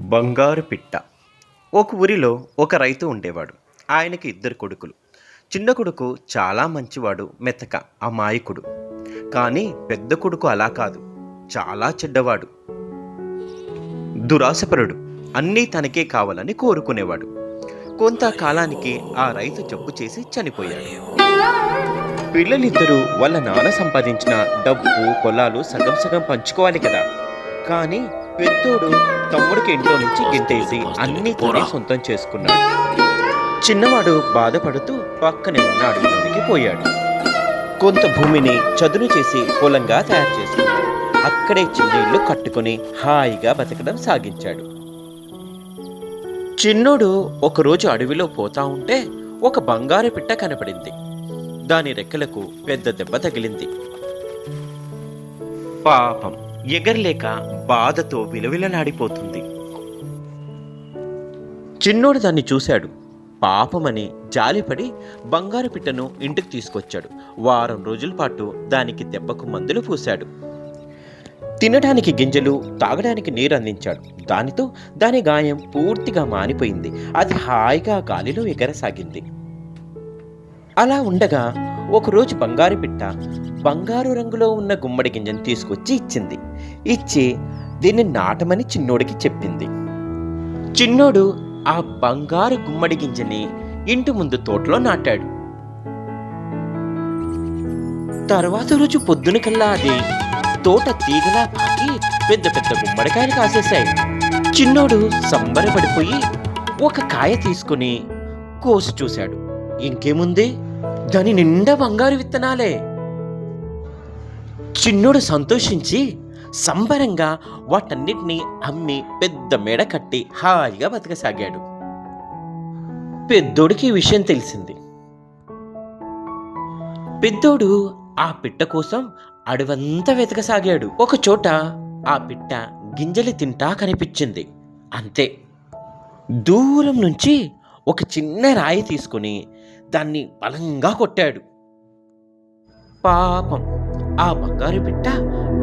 బంగారు పిట్ట. ఒక ఊరిలో ఒక రైతు ఉండేవాడు. ఆయనకి ఇద్దరు కొడుకులు. చిన్న కొడుకు చాలా మంచివాడు మెతక అమాయకుడు. కానీ పెద్ద కొడుకు అలా కాదు. చాలా చెడ్డవాడు. దురాశపరుడు. అన్నీ తనకే కావాలని కోరుకునేవాడు. కొంతకాలానికి ఆ రైతు జబ్బు చేసి చనిపోయాడు. పిల్లలిద్దరూ వాళ్ళ నాన్న సంపాదించిన డబ్బు పొలాలు సగం సగం పంచుకోవాలి కదా. కానీ పెద్దోడు తమ్ముడికి ఇంట్లో నుంచి గింటేసి అన్ని తనే సొంతం చేసుకున్నాడు. చిన్నవాడు బాధపడుతూ పక్కనే ఉన్న అడవిలోనికి పోయాడు. కొంత భూమిని చదును చేసి పొలంగా తయారు చేసుకున్నాడు అక్కడే చిన్న ఇల్లు కట్టుకుని హాయిగా బతకడం సాగించాడు. చిన్నోడు ఒకరోజు అడవిలో పోతా ఉంటే ఒక బంగారు పిట్ట కనపడింది. దాని రెక్కలకు పెద్ద దెబ్బ తగిలింది. పాపం. ఎగరలేక బాధతో విలవిలలాడిపోతుంది. చిన్నోడు దాన్ని చూశాడు. పాపమని జాలిపడి బంగారు పిట్టను ఇంటికి తీసుకొచ్చాడు. వారం రోజుల పాటు దానికి దెబ్బకు మందులు పూశాడు. తినడానికి గింజలు తాగడానికి నీరు అందించాడు. దానితో దాని గాయం పూర్తిగా మానిపోయింది. అది హాయిగా గాలిలో ఎగరసాగింది. అలా ఉండగా ఒకరోజు బంగారు పిట్ట బంగారు రంగులో ఉన్న గుమ్మడి గింజను తీసుకొచ్చి ఇచ్చింది. ఇచ్చి దీన్ని నాటమని చిన్నోడికి చెప్పింది. చిన్నోడు ఆ బంగారు గుమ్మడి గింజని ఇంటి ముందు తోటలో నాటాడు. తర్వాత రోజు పొద్దున కల్లా అది తోట తీగలా పాకి పెద్ద పెద్ద గుమ్మడికాయలు కాసేశాయి. చిన్నోడు సంబరపడిపోయి ఒక కాయ తీసుకుని కోసి చూశాడు. ఇంకేముంది? దాని నిండా బంగారు విత్తనాలే. చిన్నోడు సంతోషించి సంబరంగా వాటన్నిటినీ అమ్మి పెద్ద మెడ కట్టి హాయిగా బతకసాగాడు. పెద్దోడికి ఈ విషయం తెలిసింది. పెద్దోడు ఆ పిట్ట కోసం అడవంతా వెతకసాగాడు. ఒక చోట ఆ పిట్ట గింజలు తింటా కనిపించింది. అంతే. దూరం నుంచి ఒక చిన్న రాయి తీసుకుని దాన్ని బలంగా కొట్టాడు. పాపం. ఆ బంగారు పిట్ట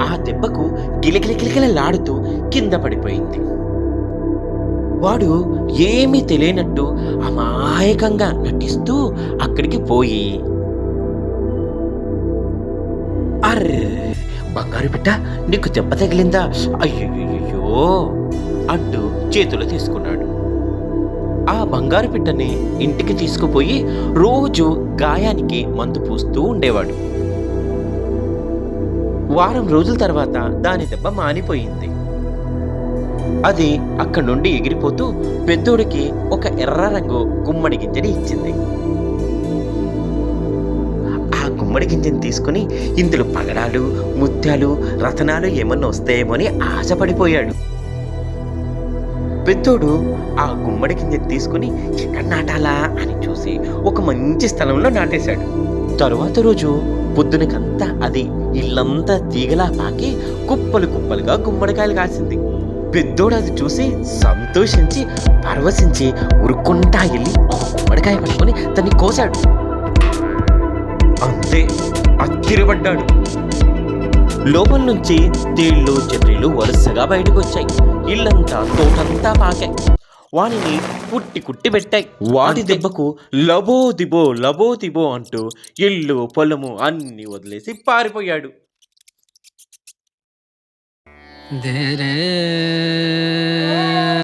ఆ దెబ్బకు గిలగిలగిలగిలలాడుతూ కింద పడిపోయింది. వాడు ఏమీ తెలియనట్టు అమాయకంగా నటిస్తూ అక్కడికి పోయి. అర్రే! బంగారు పిట్ట నీకు దెబ్బ తగిలిందా? అయ్యో అంటూ చేతులు తీసుకున్నాడు. ఆ బంగారు పిట్టని ఇంటికి తీసుకుపోయి రోజు గాయానికి మందు పూస్తూ ఉండేవాడు. వారం రోజుల తర్వాత దాని దెబ్బ మానిపోయింది. అది అక్కడి నుండి ఎగిరిపోతూ పెద్దోడికి ఒక ఎర్ర రంగు గుమ్మడి గింజని ఇచ్చింది. ఆ గుమ్మడి గింజని తీసుకుని ఇందులో పగడాలు ముత్యాలు రతనాలు ఏమన్నా వస్తాయేమో అని ఆశపడిపోయాడు. పెద్దోడు ఆ గుమ్మడి కింద తీసుకుని ఎక్కడ నాటాలా? అని చూసి ఒక మంచి స్థలంలో నాటేశాడు. తరువాత రోజు పొద్దునకంతా అది ఇల్లంతా తీగలా పాకి కుప్పలు కుప్పలుగా గుమ్మడికాయలు కాసింది. పెద్దోడు అది చూసి సంతోషించి పరవశించి ఉరుక్కుంటా వెళ్ళి ఒక గుమ్మడికాయ పట్టుకొని తన్ని కోసాడు. అంతే అత్తిరబడ్డాడు లోపల నుంచి తేళ్ళు చెట్రీలు వరుసగా బయటకు వచ్చాయి ఇల్లంతా తోటంతా పాకాయి వానిని కుట్టి కుట్టి పెట్టాయి. వాటి దెబ్బకు లబో దిబో లబో దిబో అంటూ ఇల్లు పొలము అన్ని వదిలేసి పారిపోయాడు. ధరే